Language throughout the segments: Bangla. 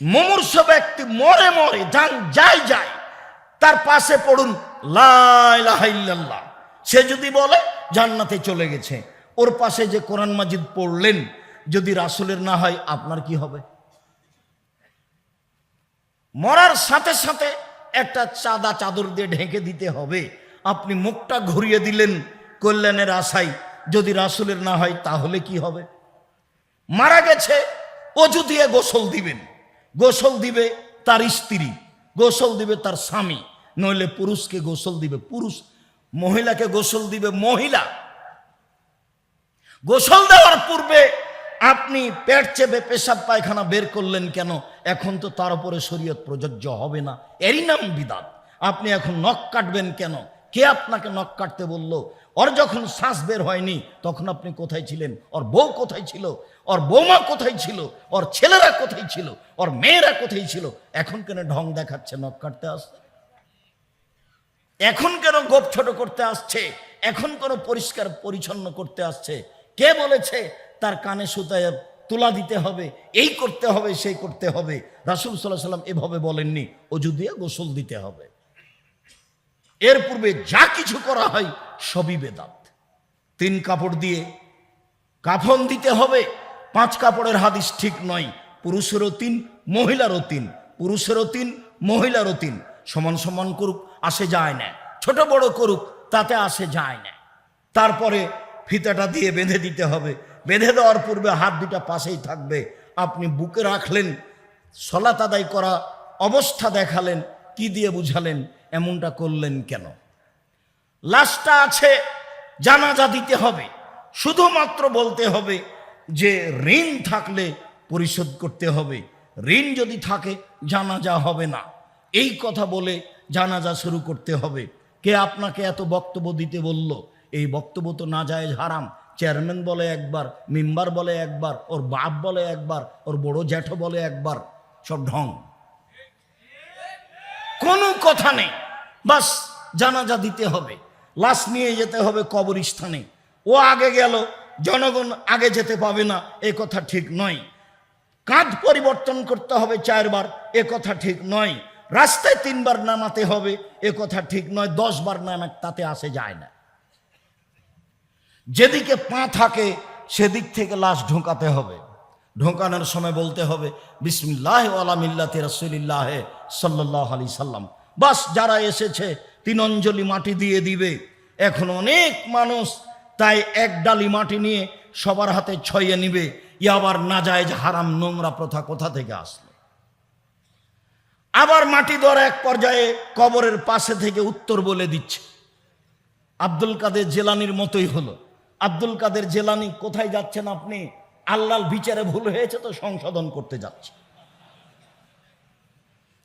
মুমূর্ষ ব্যক্তি মরে মরে যান, যাই যায় তার পাশে পড়ুন লাইল্লাহ সে যদি বলে, জান্নাতে চলে গেছে। ওর পাশে যে কোরআন মাজিদ পড়লেন, যদি রাসুলের না হয়, আপনার কি হবে? মরার সাথে সাথে একটা চাদা চাদর দিয়ে ঢেকে দিতে হবে। আপনি মুখটা ঘুরিয়ে দিলেন কল্যাণের আশায়। যদি রাসুলের না হয়, তাহলে কি হবে? মারা গেছে, অজু দিয়ে গোসল দিবেন। গোসল দিবে তার স্ত্রী, গোসল দিবে তার স্বামী, নইলে পুরুষকে গোসল দিবে পুরুষ, মহিলাকে গোসল দিবে মহিলা। গোসল দেওয়ার পূর্বে আপনি পেট চেপে পেশাব পায়খানা বের করলেন কেন? এখন তো তার উপরে শরীয়ত প্রযোজ্য হবে না। এরই নাম বিদাত। আপনি এখন নখ কাটবেন কেন? কে আপনাকে নখ কাটতে বলল? ওর যখন শ্বাস বের হয়নি, তখন আপনি কোথায় ছিলেন? ওর বউ কোথায় ছিল? ওর বৌমা কোথায় ছিল? ওর ছেলেরা কোথায় ছিল? ওর মেয়েরা কোথায় ছিল? এখন কেন ঢং দেখাচ্ছে, নখ কাটতে আসছে? এখন কেন গোপ ছোট করতে আসছে? এখন কেন পরিষ্কার পরিচ্ছন্ন করতে আসছে? কে বলেছে তার কানে সুতায় তুলা দিতে হবে, এই করতে হবে, সেই করতে হবে? রাসুল সাল্লাহ সাল্লাম এভাবে বলেননি। অজু দিয়ে গোসল দিতে হবে। এর পূর্বে যা কিছু করা হয় সবই বেদাত। তিন কাপড় দিয়ে কাফন দিতে হবে, পাঁচ কাপড়ের হাদিস ঠিক নয়, পুরুষেরও তিন, মহিলারও তিন, পুরুষেরও তিন, মহিলারও তিন, সমান সমান করুক, আসে যায় না। ছোট বড় করুক, তাতে আসে যায় না। তারপরে ফিতাটা দিয়ে বেঁধে দিতে হবে। বেঁধে দেওয়ার পূর্বে হাত দুটা পাশেই থাকবে। আপনি বুকে রাখলেন, সলাত আদায় করা অবস্থা দেখালেন, কি দিয়ে বুঝালেন? এমনটা করলেন কেন? লাশটা আছে, জানাজা দিতে হবে। শুধুমাত্র বলতে হবে যে, ঋণ থাকলে পরিশোধ করতে হবে। ঋণ যদি থাকে, জানাজা হবে না। এই কথা বলে জানাজা শুরু করতে হবে। কে আপনাকে এত বক্তব্য দিতে বলল? এই বক্তব্য তো না যায় হারাম। চেয়ারম্যান বলে একবার, মেম্বার বলে একবার, ওর বাপ বলে একবার, ওর বড় জ্যাঠো বলে একবার, সব ঢং। কোনো কথা নেই। বাস জানাজা দিতে হবে। লাশ নিয়ে যেতে হবে কবরস্থানে। ও আগে গেল, জনগণ আগে যেতে পাবে না, এ কথা ঠিক নয়। কাঁধ পরিবর্তন করতে হবে চারবার, এ কথা ঠিক নয়। রাস্তায় তিনবার নামাতে হবে, এ কথা ঠিক নয়। দশ বার নামা তাতে আসে যায় না। যেদিকে পা থাকে, সেদিক থেকে লাশ ঢোকাতে হবে। ঢোকানোর সময় বলতে হবে, বিসমিল্লাহ আলামিল্লাতে রসুলিল্লাহ সাল্লাহ আলি সাল্লাম। বাস, যারা এসেছে, তিন অঞ্জলি মাটি দিয়ে দিবে। এখন অনেক মানুষ তাই এক ডালি মাটি নিয়ে সবার হাতে ছয়ে নিবে। ই আবার না যায় হারাম নোংরা প্রথা কোথা থেকে আসলো? আবার মাটি দেওয়ার এক পর্যায়ে কবরের পাশে থেকে উত্তর বলে দিচ্ছে। আব্দুল কাদের জেলানির মতোই হলো। আব্দুল কাদের জেলানি, কোথায় যাচ্ছেন আপনি? আল্লাহ বিচারে ভুল হয়েছে তো সংশোধন করতে যাচ্ছে।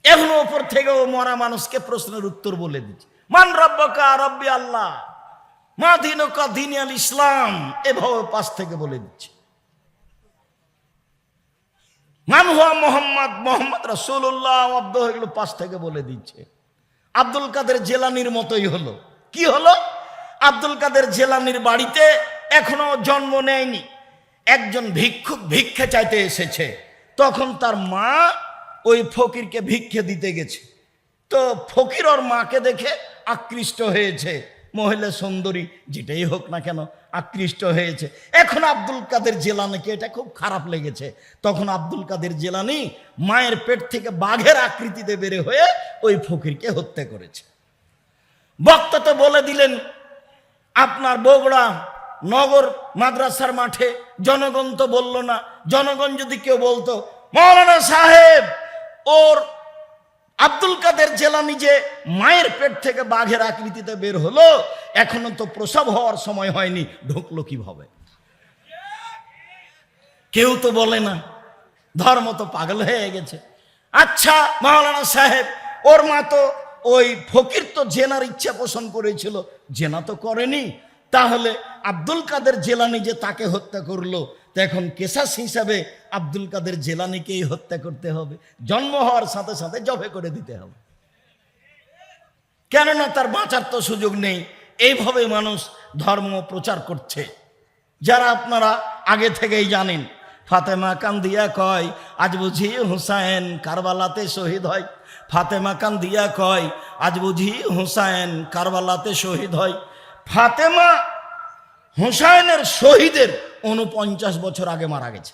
এখন ওপর থেকেও মরা মানুষকে প্রশ্নের উত্তর বলে দিচ্ছে। মান রব্বকা রব্বি আল্লাহ, মা দিনকা দিন আল ইসলাম, এভাবে পাশ থেকে বলে দিচ্ছে। মান হুয়া মোহাম্মদ মোহাম্মদ রসুল্লাহ অব্দ এগুলো পাশ থেকে বলে দিচ্ছে। আব্দুল কাদের জেলানির মতোই হলো। কি হলো? আব্দুল কাদের জেলানির বাড়িতে এখনও জন্ম নেয়নি। একজন ভিক্ষুক ভিক্ষে চাইতে এসেছে, তখন তার মা ওই ফকিরকে ভিক্ষে দিতে গেছে। তো ফকির ওর মাকে দেখে আকৃষ্ট হয়েছে, মহিলা সুন্দরী, যেটাই হোক না কেন, আকৃষ্ট হয়েছে। এখন আব্দুল কাদের জেলানিকে এটা খুব খারাপ লেগেছে। তখন আব্দুল কাদের জেলানি মায়ের পেট থেকে বাঘের আকৃতিতে বেড়ে হয়ে ওই ফকিরকে হত্যা করেছে। বক্তা তো বলে দিলেন, আপনার বগুড়া নগর মাদ্রাসার মাঠে জনগণ তো বলল না, জনগণ যদি কেউ বলতো, মৌলানা সাহেব, ওর আব্দুল কাদের জেলানি যে মায়ের পেট থেকে বাঘের আকৃতিতে বের হলো, এখনও তো প্রসব হওয়ার সময় হয়নি, ঢুকলো কীভাবে? কেউ তো বলে না, ধর্ম তো পাগল হয়ে গেছে। আচ্ছা মাওলানা সাহেব, ওর মা তো ওই ফকির তো জেনার ইচ্ছা পোষণ করেছিল, জেনা তো করেনি তাহলে আব্দুল কাদের জেলানি যে তাকে হত্যা করল, তো এখন কেসাস হিসাবে আব্দুল কাদের জেলানিকেই হত্যা করতে হবে। জন্ম হওয়ার সাথে সাথে জবে করে দিতে হবে। কেননা তার বাঁচার তো সুযোগ নেই। এইভাবে মানুষ ধর্ম প্রচার করছে। যারা আপনারা আগে থেকেই জানেন, ফাতেমা কান্দিয়া কয়, আজ বুঝি হুসাইন কারবালাতে শহীদ হয়। ফাতেমা কান্দিয়া কয়, আজ বুঝি হুসাইন কারবালাতে শহীদ হয়। ফাতেমা হুসাইনের শহীদের উনপঞ্চাশ বছর আগে মারা গেছে।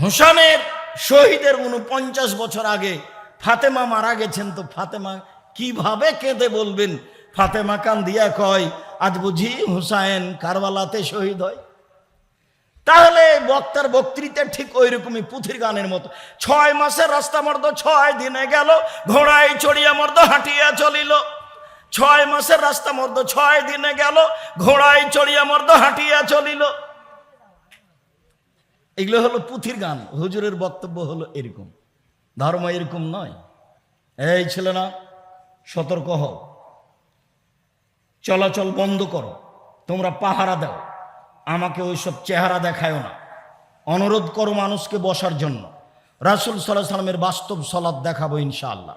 হুসানের শহীদের উনপঞ্চাশ বছর আগে ফাতেমা মারা গেছেন তো ফাতেমা কীভাবে কেঁদে বলবেন? ফাতেমা কান্দিয়া কয়, আজ বুঝি হুসাইন কারবালাতে শহীদ হয়? তাহলে বক্তার বক্তৃতা ঠিক ওই রকমই পুথির গানের মতো। ছয় মাসের রাস্তা মর্দ ছয় দিনে গেল, ঘোড়ায় চড়িয়া মর্দ হাঁটিয়া চলিল। ছয় মাসের রাস্তা মর্দ, ছয় দিনে গেল, ঘোড়ায় চড়িয়া মর্দ, হাঁটিয়া চলিল। এগুলো হলো পুথির গান, হুজুরের বক্তব্য হলো এরকম। ধর্ম এরকম নয়। এই ছিল না সতর্ক হও। চলাচল বন্ধ করো। তোমরা পাহারা দাও। আমাকে ওইসব চেহারা দেখায়ও না। অনুরোধ করো মানুষকে বসার জন্য। রাসুল সাল্লাহ সাল্লামের বাস্তব সলাদ দেখাবো ইনশাআল্লাহ।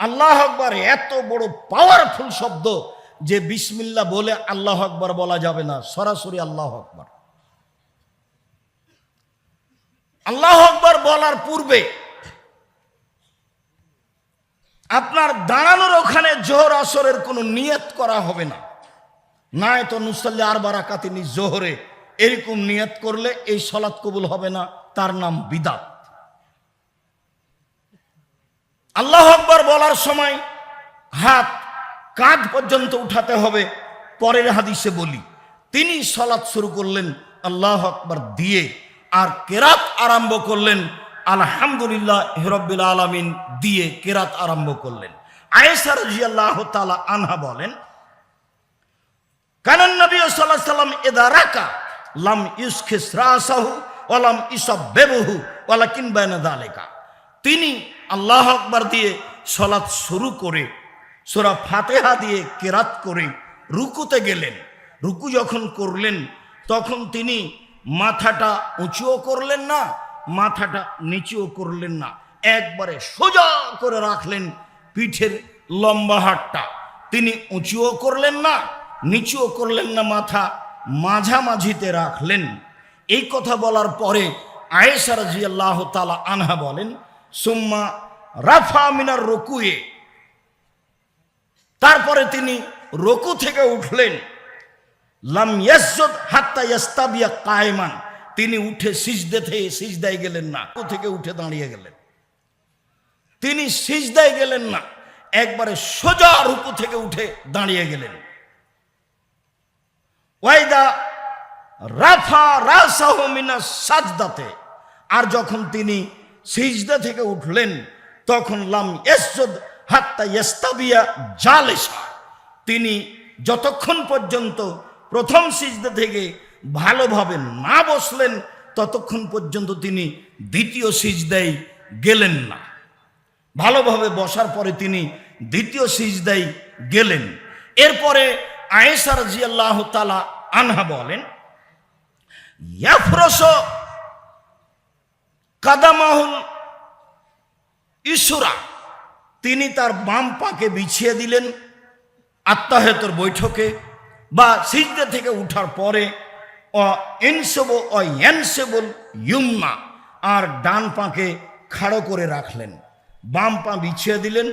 আল্লাহ আকবর এত বড় পাওয়ারফুল শব্দ যে বিসমিল্লা বলে আল্লাহ আকবর বলা যাবে না, সরাসরি আল্লাহ আকবর। আল্লাহ আকবর বলার পূর্বে আপনার দাঁড়ানোর ওখানে জোহর আসরের কোনো নিয়ত করা হবে না। না তো নুসাল্লি আর বারাকাতিনি জোহরে এরকম নিয়ত করলে এই সলাৎ কবুল হবে না, তার নাম বিদাত। আল্লাহ আকবর বলার সময় হাত কাঁধ পর্যন্ত উঠাতে হবে, পরের হাদিসে বলি। তিনি সলাৎ শুরু করলেন, আল্লাহ আকবর দিয়ে, আর কেরাত আরম্ভ করলেন, আলহামদুলিল্লাহ হিরব্বিল আলমিন দিয়ে কেরাত আরম্ভ করলেন। আয়েসার জিয়াল্লাহ তালা আনহা বলেন, কানন নবী সাল্লাহ সাল্লাম এদা রাকা, লাম ইউসখিস রাসাহু ওয়ালাম ইসব বেবহু ওয়ালা কিনবায়না দালেকা তিনি আল্লাহ আকবার দিয়ে সলাৎ শুরু করে, সোরা ফাতেহা দিয়ে কেরাত করে রুকুতে গেলেন। রুকু যখন করলেন, তখন তিনি মাথাটা উঁচুও করলেন না, মাথাটা নিচুও করলেন না। একবারে সোজা করে রাখলেন পিঠের লম্বা হাটটা তিনি উঁচুও করলেন না, নিচুও করলেন না, মাথা মাঝামাঝিতে রাখলেন। এই কথা বলার পরে আয়েশা রাজি আল্লাহ তালা আনহা বলেন সুম্মা রাফা মিনার রকুয়ে। তারপরে তিনি রকু থেকে উঠলেন। লাম ইয়াসজুদ হাত্তা ইয়াস্তাবিয়া কায়মান। তিনি উঠে সিজদে থেকে সিজদায় গেলেন না, রুকু থেকে উঠে দাঁড়িয়ে গেলেন। তিনি সিজদায় গেলেন না, একবারে সোজা রুকু থেকে উঠে দাঁড়িয়ে গেলেন। ওয়াইদা রাফা রাসাহ মিনা সাজদাতে। আর যখন তিনি সিজদা থেকে উঠলেন, তখন লাম ইসজুদ হাত্তা ইস্তাবিয়া জালেসা। তিনি যতক্ষণ পর্যন্ত প্রথম সিজদা থেকে ভালোভাবে না বসলেন, ততক্ষণ পর্যন্ত তিনি দ্বিতীয় সিজদায় গেলেন না। ভালোভাবে বসার পরে তিনি দ্বিতীয় সিজদায় গেলেন। এরপরে আয়েসার জিয়াল্লাহ তালা আনহা বলেন, ইয়াফরস কাদামাহুল ইসুরা। তিনি তার বাম পাকে বিছিয়ে দিলেন আত্মাহেতর বৈঠকে বা সিজদে থেকে উঠার পরে, অ এনসেব অ আর ডান পাকে খাড়ো করে রাখলেন। বাম পা বিছিয়ে দিলেন,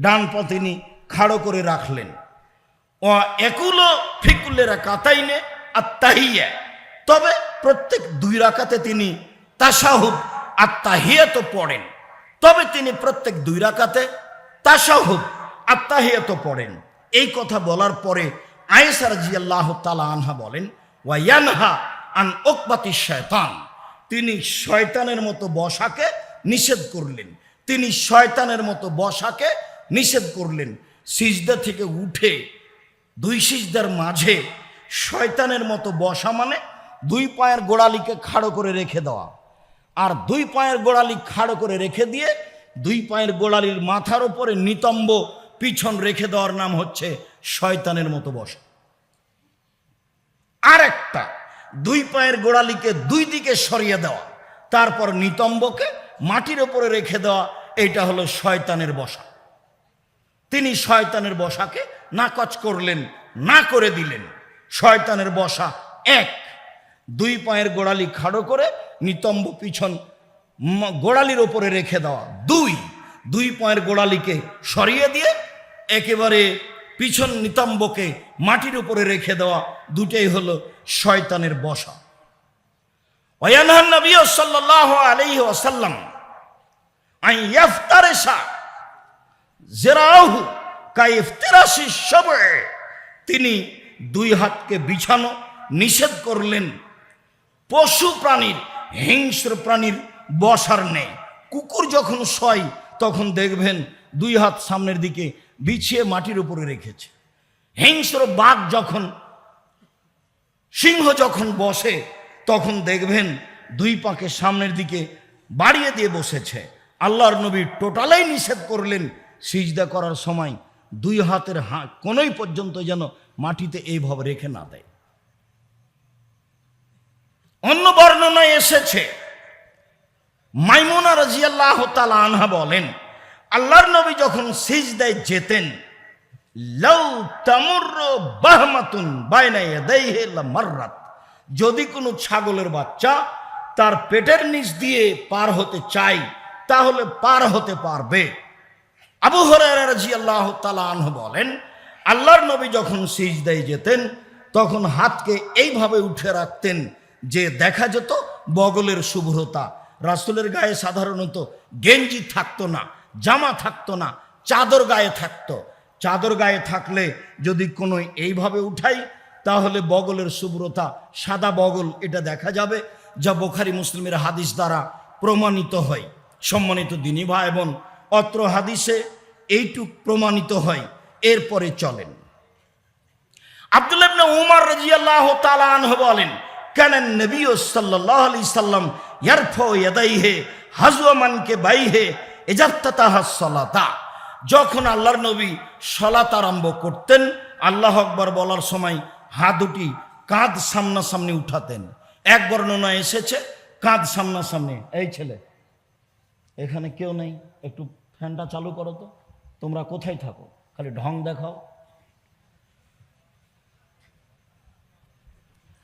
ডান পা তিনি খাড়ো করে রাখলেন। ও একুলো ফিকুলেরা কাতাইনে আর তাহিয়া তবে প্রত্যেক দুই রাকাতে তিনি তাসাহুদ আর তাহিয়াত পড়েন। তবে তিনি প্রত্যেক দুই রাকাতে তাসাহুদ আর তাহিয়াত পড়েন। এই কথা বলার পরে আয়েসার জিয়াল্লাহ তালা আনহা বলেন ওয়াইয়ানহা আন ওকবাতি শয়তান। তিনি শয়তানের মতো বসাকে নিষেধ করলেন। তিনি শয়তানের মতো বসাকে নিষেধ করলেন। সিজদা থেকে উঠে দুই সিজদার মাঝে শয়তানের মতো বসা মানে দুই পায়ের গোড়ালিকে খাড়ো করে রেখে দেওয়া। আর দুই পায়ের গোড়ালি খাড়ো করে রেখে দিয়ে দুই পায়ের গোড়ালির মাথার উপরে নিতম্ব পিছন রেখে দেওয়ার নাম হচ্ছে শয়তানের মতো বসা। আর একটা দুই পায়ের গোড়ালিকে দুই দিকে সরিয়ে দেওয়া, তারপর নিতম্বকে মাটির ওপরে রেখে দেওয়া এটা হলো শয়তানের বসা। তিনি শয়তানের বসাকে নাকচ করলেন, না করে দিলেন। শয়তানের বসা এক। দুই পায়ের গোড়ালি খাড়ো করে নিতম্ব পিছন গোড়ালির ওপরে রেখে দেওয়া। দুই দুই পায়ের গোড়ালিকে সরিয়ে দিয়ে একেবারে পিছন নিতম্বকে মাটির উপরে রেখে দেওয়া দুটাই হলো শয়তানের বসা। ওয়ানহান নবী সাল্লাল্লাহু আলাইহি ওয়াসাল্লাম আই ইয়াফতারিসা জেরাহু কাইফতিরাসি সবে তিনি দুই হাতকে বিছানো নিষেধ করলেন পশু প্রাণীর, হিংস্র প্রাণীর বসার নেই। কুকুর যখন শয়, তখন দেখবেন দুই হাত সামনের দিকে বিছিয়ে মাটির উপরে রেখেছে। হিংস্র বাঘ যখন, সিংহ যখন বসে, তখন দেখবেন দুই পাকে সামনের দিকে বাড়িয়ে দিয়ে বসেছে। আল্লাহর নবী টোটালাই নিষেধ করলেন সিজদা করার সময় দুই হাতের হাঁ কোনোই পর্যন্ত যেন মাটিতে এইভাবে রেখে না দেয়। অন্য বর্ণনায় এসেছে। মাইমুনা রাজিয়াল্লাহ তালা আনহা বলেন, আল্লাহর নবী যখন সিজদায় যেতেন ইয়াদাইহি লামাররাত, যদি কোনো ছাগলের বাচ্চা তার পেটের নিচ দিয়ে পার হতে চায়, তাহলে পার হতে পারবে। আবু হরাইরা রাদিয়াল্লাহু তাআলা আনহু বলেন, আল্লাহর নবী যখন সিজদায় যেতেন, তখন হাতকে এইভাবে উঠে রাখতেন যে দেখা যেত বগলের শুভ্রতা। রাসূলের গায়ে সাধারণত গেঞ্জি থাকতো না, জামা থাকতো না, চাদর গায়ে থাকতো। চাদর গায়ে থাকলে যদি কোনো এইভাবে উঠাই, তাহলে বগলের শুভ্রতা, সাদা বগল এটা দেখা যাবে, যা বোখারি মুসলিমের হাদিস দ্বারা প্রমাণিত হয়। সম্মানিত দিনী ভাই বোন অত্র হাদিসে এইটুক প্রমাণিত হয়, এরপরে চলেন। আব্দুল উমার রাদিয়াল্লাহু তাআলা বলেন কান নবী সাল্লাল্লাহু আলাইহি সাল্লাম ইয়ারফু ইয়াদাইহি হাজওয়া মানকে বাইহে ইজাত্তাতাহ সালাতা। যখন আল্লাহর নবী সালাত আরম্ভ করতেন, আল্লাহ আকবার বলার সময় হাত দুটি কাঁধ সামনাসামনি উঠাতেন। এক বর্ণনা এসেছে, কাঁধ সামনাসামনি। এই ছেলে, এখানে কেউ নেই? একটু ফ্যানটা চালু করো তো। তোমরা কোথায় থাকো? খালি ঢং দেখাও।